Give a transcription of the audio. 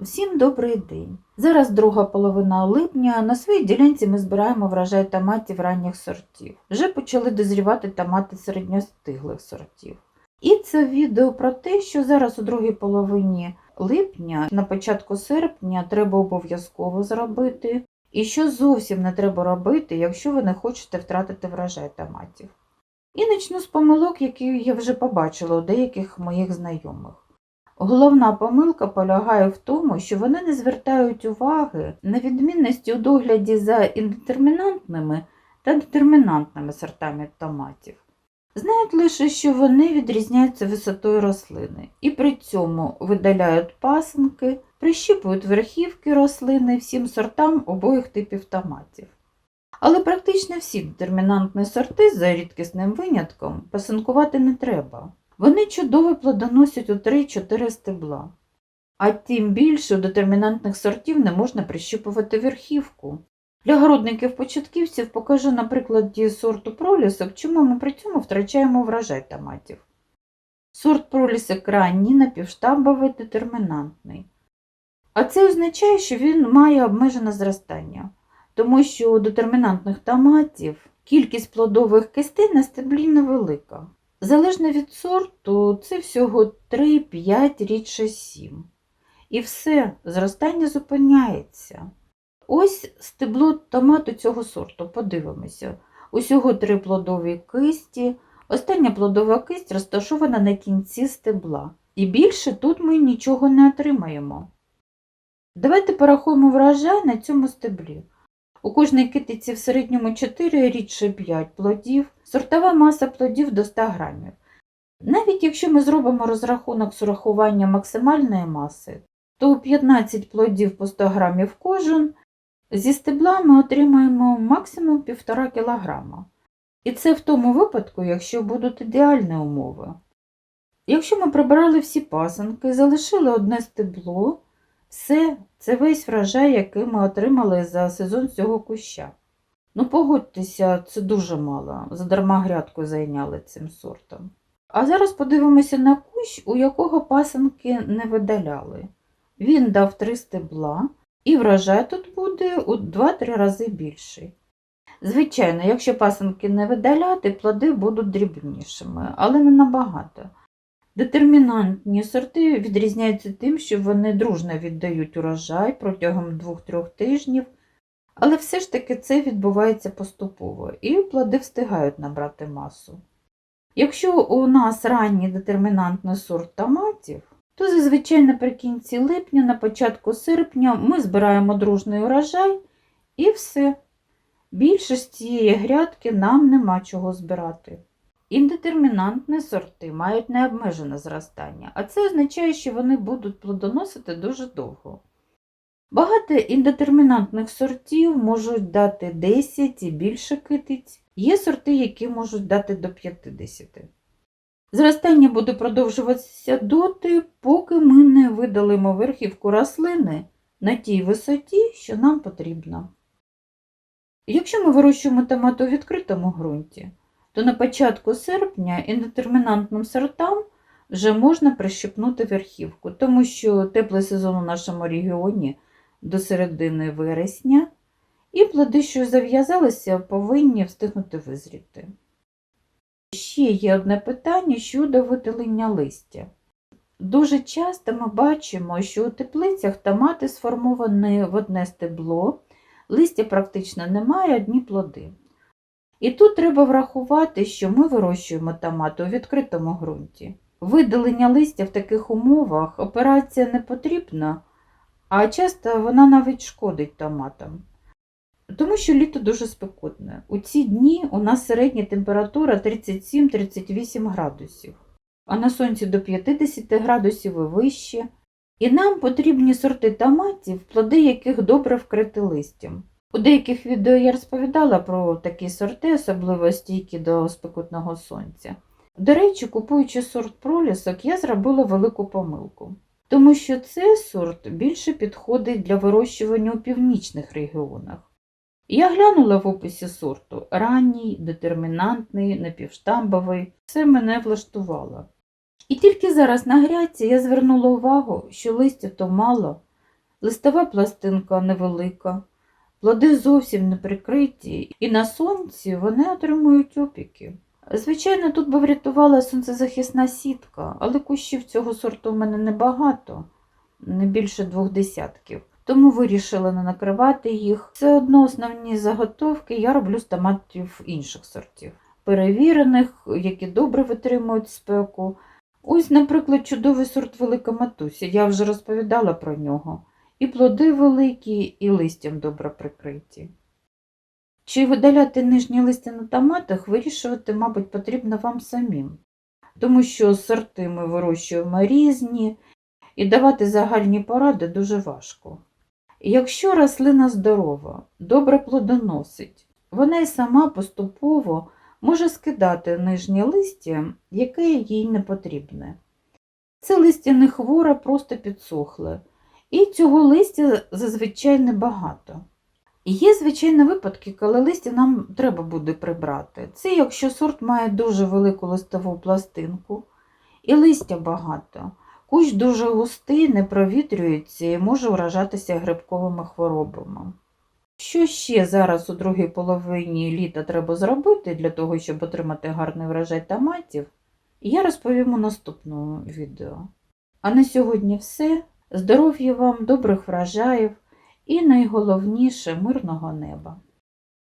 Всім добрий день. Зараз друга половина липня. На своїй ділянці ми збираємо врожай томатів ранніх сортів. Вже почали дозрівати томати середньостиглих сортів. І це відео про те, що зараз у другій половині липня, на початку серпня, треба обов'язково зробити, і що зовсім не треба робити, якщо ви не хочете втратити врожай томатів. І почну з помилок, які я вже побачила у деяких моїх знайомих. Головна помилка полягає в тому, що вони не звертають уваги на відмінності у догляді за індетермінантними та детермінантними сортами томатів. Знають лише, що вони відрізняються висотою рослини і при цьому видаляють пасинки, прищіпують верхівки рослини всім сортам обох типів томатів. Але практично всі детермінантні сорти, за рідкісним винятком, пасинкувати не треба. Вони чудово плодоносять у 3-4 стебла. А тим більше у детермінантних сортів не можна прищіпувати верхівку. Для городників-початківців покажу на прикладі сорту пролісок, чому ми при цьому втрачаємо врожай томатів. Сорт пролісок ранній, напівштамбовий, детермінантний. А це означає, що він має обмежене зростання, тому що у детермінантних томатів кількість плодових кистей на стеблі невелика. Залежно від сорту, це всього 3-5, рідше 7. І все, зростання зупиняється. Ось стебло томату цього сорту, подивимося. Усього три плодові кисті. Остання плодова кисть розташована на кінці стебла. І більше тут ми нічого не отримаємо. Давайте порахуємо врожай на цьому стеблі. У кожній китиці в середньому 4, рідше 5 плодів, сортова маса плодів до 100 грамів. Навіть якщо ми зробимо розрахунок з урахуванням максимальної маси, то у 15 плодів по 100 грамів кожен зі стебла ми отримаємо максимум 1,5 кг. І це в тому випадку, якщо будуть ідеальні умови. Якщо ми прибрали всі пасанки, залишили одне стебло, все, це весь врожай, який ми отримали за сезон цього куща. Ну, погодьтеся, це дуже мало. Задарма грядку зайняли цим сортом. А зараз подивимося на кущ, у якого пасанки не видаляли. Він дав три стебла, і врожай тут буде у 2-3 рази більший. Звичайно, якщо пасанки не видаляти, плоди будуть дрібнішими, але не набагато. Детермінантні сорти відрізняються тим, що вони дружно віддають урожай протягом 2-3 тижнів, але все ж таки це відбувається поступово, і плоди встигають набрати масу. Якщо у нас ранній детермінантний сорт томатів, то зазвичай наприкінці липня, на початку серпня ми збираємо дружний урожай і все. Більше з цієї грядки нам нема чого збирати. Індетермінантні сорти мають необмежене зростання, а це означає, що вони будуть плодоносити дуже довго. Багато індетермінантних сортів можуть дати 10 і більше китиць, є сорти, які можуть дати до 50. Зростання буде продовжуватися доти, поки ми не видалимо верхівку рослини на тій висоті, що нам потрібно. Якщо ми вирощуємо томати у відкритому ґрунті, то на початку серпня індетермінантним сортам вже можна прищепнути верхівку, тому що теплий сезон у нашому регіоні до середини вересня, і плоди, що зав'язалися, повинні встигнути визріти. Ще є одне питання щодо видалення листя. Дуже часто ми бачимо, що у теплицях томати сформовані в одне стебло, листя практично немає, одні плоди. І тут треба врахувати, що ми вирощуємо томати у відкритому ґрунті. Видалення листя в таких умовах операція не потрібна, а часто вона навіть шкодить томатам. Тому що літо дуже спекотне. У ці дні у нас середня температура 37-38 градусів, а на сонці до 50 градусів і вище. І нам потрібні сорти томатів, плоди яких добре вкриті листям. У деяких відео я розповідала про такі сорти, особливо стійкі до спекотного сонця. До речі, купуючи сорт пролісок, я зробила велику помилку, тому що цей сорт більше підходить для вирощування у північних регіонах. Я глянула в описі сорту ранній, детермінантний, напівштамбовий, все мене влаштувало. І тільки зараз на грядці я звернула увагу, що листя то мало, листова пластинка невелика, плоди зовсім не прикриті, і на сонці вони отримують опіки. Звичайно, тут би врятувала сонцезахисна сітка, але кущів цього сорту в мене небагато, не більше двох десятків. Тому вирішила не накривати їх. Все одно основні заготовки я роблю з томатів інших сортів, перевірених, які добре витримують спеку. Ось, наприклад, чудовий сорт Велика Матуся, я вже розповідала про нього. І плоди великі, і листям добре прикриті. Чи видаляти нижні листя на томатах, вирішувати, мабуть, потрібно вам самим, тому що сорти ми вирощуємо різні, і давати загальні поради дуже важко. Якщо рослина здорова, добре плодоносить, вона й сама поступово може скидати нижнє листя, яке їй не потрібне. Це листя не хворе, просто підсохле, і цього листя зазвичай небагато. Є, звичайно, випадки, коли листя нам треба буде прибрати. Це якщо сорт має дуже велику листову пластинку і листя багато. Кущ дуже густий, не провітрюється і може вражатися грибковими хворобами. Що ще зараз у другій половині літа треба зробити для того, щоб отримати гарний врожай томатів, я розповім у наступному відео. А на сьогодні все. Здоров'я вам, добрих врожаїв і найголовніше мирного неба.